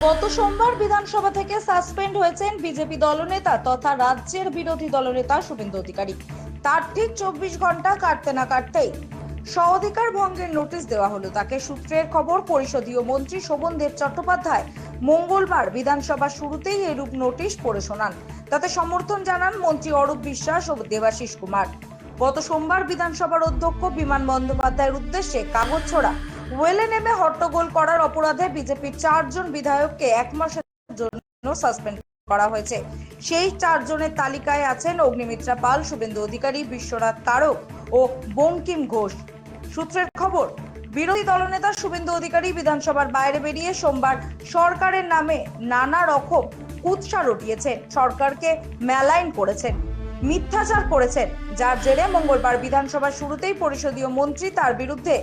গত সোমবার বিধানসভা থেকে সাসপেন্ড হয়েছেন বিজেপি দলনেতা তথা রাজ্যের বিরোধী দলনেতা শুভেন্দু অধিকারী। তার ঠিক চব্বিশ ঘণ্টা কাটতে না কাটতেই স্বাধিকার ভঙ্গের নোটিশ দেওয়া হলো তাকে। সূত্রের খবর, পরিষদীয় মন্ত্রী শোভন দেব চট্টোপাধ্যায় মঙ্গলবার বিধানসভা শুরুতেই এরূপ নোটিশ পড়ে শোনান। তাতে সমর্থন জানান মন্ত্রী অরূপ বিশ্বাস ও দেবাশিস কুমার। গত সোমবার বিধানসভার অধ্যক্ষ বিমান বন্দ্যোপাধ্যায়ের উদ্দেশ্যে কাগজ ছোড়া ওয়েলে নেমে হট্টগোল করার অপরাধে বিজেপির চারজন বিধায়ককে এক মাসের জন্য সাসপেন্ড করা হয়েছে। সেই চারজনের তালিকায় আছেন অগ্নিমিত্রা পাল, শুভেন্দু অধিকারী, বিশ্বনাথ তারক ও বঙ্কিম ঘোষ। সূত্রের খবর, বিরোধী দলনেতা শুভেন্দু অধিকারী বিধানসভার বাইরে বেরিয়ে সোমবার সরকারের নামে নানা রকম কুৎসা রটিয়েছেন সরকারকে মেলাইন করেছেন, মিথ্যাচার করেছেন। যার জেরে মঙ্গলবার বিধানসভার শুরুতেই পরিষদীয় মন্ত্রী তার বিরুদ্ধে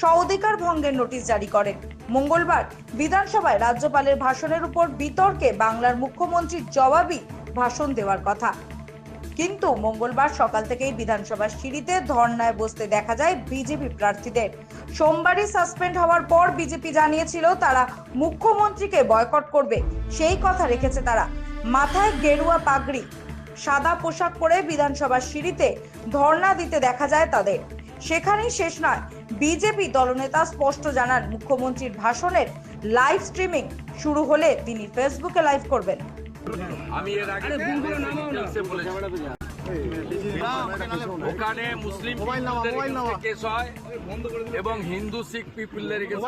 স্বাধিকার ভঙ্গের নোটিশ জারি করেন। মঙ্গলবার বিধানসভায় রাজ্যপালের ভাষণের উপর বিতর্কে বাংলার মুখ্যমন্ত্রীর জবাবি ভাষণ দেওয়ার কথা। কিন্তু মঙ্গলবার সকাল থেকেই বিধানসভার সিঁড়িতে ধর্নায় বসতে দেখা যায় বিজেপি প্রার্থীদের। সোমবারই সাসপেন্ড হওয়ার পর বিজেপি জানিয়েছিল তারা মুখ্যমন্ত্রীকে বয়কট করবে, সেই কথা রেখেছে তারা। মাথায় গেরুয়া পাগড়ি, সাদা পোশাক পরে বিধানসভার সিঁড়িতে ধর্না দিতে দেখা যায় তাদের। সেখানেই শেষ নয়। বিজেপি দলনেতা স্পষ্ট জানান মুখ্যমন্ত্রীর ভাষণের লাইভ স্ট্রিমিং শুরু হলে তিনি ফেসবুকে লাইভ করবেন। আমি এর আগে ওখানে মুসলিম কেস হয় এবং হিন্দু শিখ পিপলদের কেস